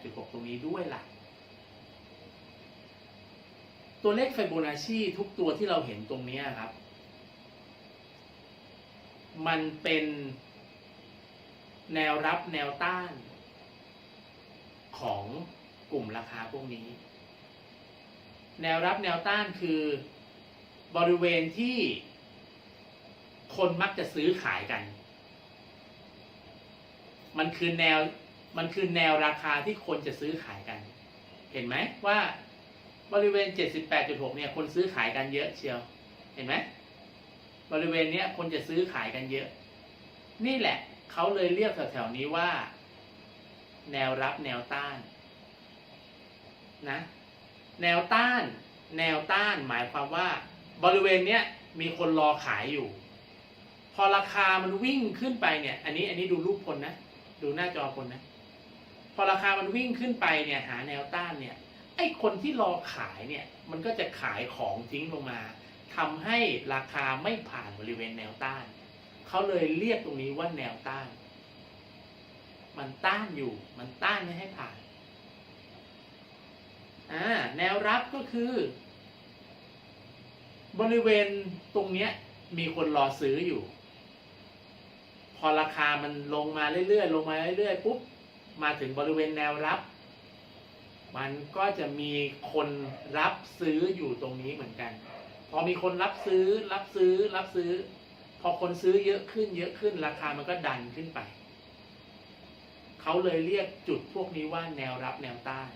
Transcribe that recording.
8.6 ตรงนี้ด้วยล่ะ ตัวเลขไฟโบนัชชีทุกตัวที่เราเห็นตรงนี้ครับ มันเป็นแนวรับแนวต้านของกลุ่มราคาพวกนี้ แนวรับแนวต้านคือบริเวณที่คนมักจะซื้อขายกัน มันคือแนว มันคือแนวราคาที่คนจะซื้อขายกัน เห็นไหมว่าบริเวณ 78.6 เนี่ย คนซื้อขายกันเยอะเชียว เห็นไหมบริเวณเนี้ยคนจะซื้อขายกันเยอะ นี่แหละเขาเลยเรียกแถวๆนี้ว่า แนวรับแนวต้านนะ แนวต้าน แนวต้านหมายความว่า บริเวณเนี้ยมีคนรอขายอยู่ พอราคามันวิ่งขึ้นไปเนี่ย อันนี้อันนี้ดูรูปคนนะ ดูหน้าจอคนนะ พอราคามันวิ่งขึ้นไปเนี่ยหาแนวต้านเนี่ยไอ้คนที่รอขายเนี่ยมันก็จะขายของทิ้งลงมาทำให้ราคาไม่ผ่านบริเวณแนวต้านเขาเลยเรียกตรงนี้ว่าแนวต้าน มันต้านอยู่ มันต้านไม่ให้ผ่านอ่าแนวรับก็คือ บริเวณตรงเนี้ยมีคนรอซื้ออยู่ พอราคามันลงมาเรื่อยๆลงมาเรื่อยๆปุ๊บ มาถึงบริเวณแนวรับ มันก็จะมีคนรับซื้ออยู่ตรงนี้เหมือนกัน พอมีคนรับซื้อรับซื้อรับซื้อ พอคนซื้อเยอะขึ้นเยอะขึ้นราคามันก็ดันขึ้นไป เขาเลยเรียกจุดพวกนี้ว่าแนวรับแนวต้าน